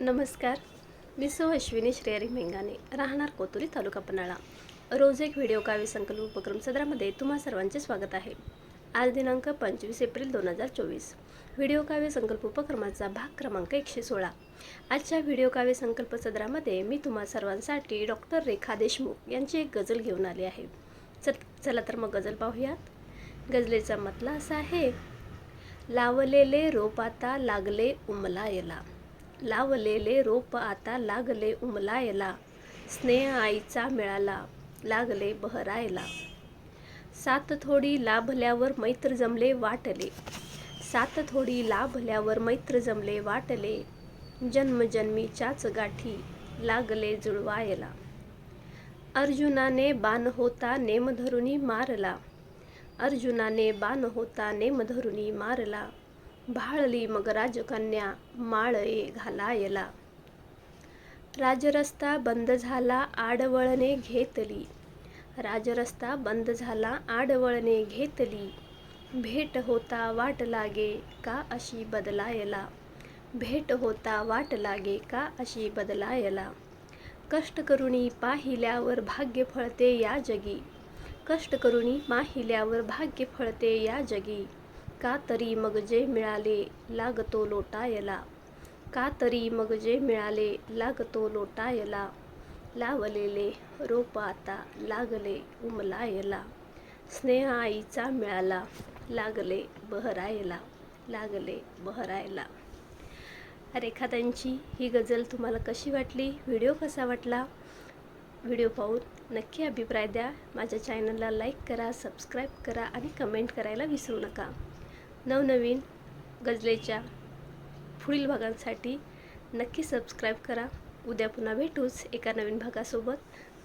नमस्कार. मी सौ अश्विनी श्रेयरी मेंगाने राहणार कोतुरी तालुका पन्हाळा. रोज एक व्हिडिओ काव्य संकल्प उपक्रम सदरामध्ये तुम्हा सर्वांचे स्वागत आहे. आज दिनांक पंचवीस एप्रिल दोन हजार चोवीस. व्हिडिओ काव्य संकल्प उपक्रमाचा भाग क्रमांक एकशे सोळा. आजच्या व्हिडिओ काव्य संकल्प सदरामध्ये मी तुम्हा सर्वांसाठी डॉक्टर रेखा देशमुख यांची एक गझल घेऊन आली आहे. चल चला तर मग गझल पाहूयात. गझलेचा मतला असा आहे. लावलेले रोप आता लागले उमलायला. लावलेले रोप आता लागले उमलायला. स्नेह आईचा मिळाला लागले बहरायला. सात थोडी लाभल्यावर मैत्र जमले वाटले. सात थोडी लाभल्यावर मैत्र जमले वाटले. जन्मजन्मीच्याच गाठी लागले जुळवायला. अर्जुनाने बाण होता नेमधरुणी मारला. अर्जुनाने बाण होता नेमधरुणी मारला. भाळली मग राजकन्या माळये घालायला. राजरस्ता बंद झाला आडवळणे घेतली. राजरस्ता बंद झाला आडवळणे घेतली. भेट होता वाट लागे का अशी बदलायला. भेट होता वाट लागे का अशी बदलायला. कष्ट करुणी पाहिल्यावर भाग्य फळते या जगी. कष्ट करुणी पाहिल्यावर भाग्य फळते या जगी. का तरी मग जे मिळाले लागतो लोटायला का तरी मग जे मिळाले लागतो लोटायला लावलेले रोप आता लागले उमलायला स्नेह आईचा मिळाला लागले बहरायला. लागले बहरायला. रेखाताईंची ही गझल तुम्हाला कशी वाटली? व्हिडिओ कसा वाटला? व्हिडिओ पाहून नक्की अभिप्राय द्या. माझ्या चॅनलला लाईक करा सबस्क्राईब करा आणि कमेंट करायला विसरू नका. नवनवीन गजलेच्या पुढील भागांसाठी नक्की सबस्क्राईब करा. उद्या पुन्हा भेटूच एका नवीन भागासोबत.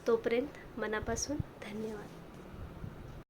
तोपर्यंत मनापासून धन्यवाद.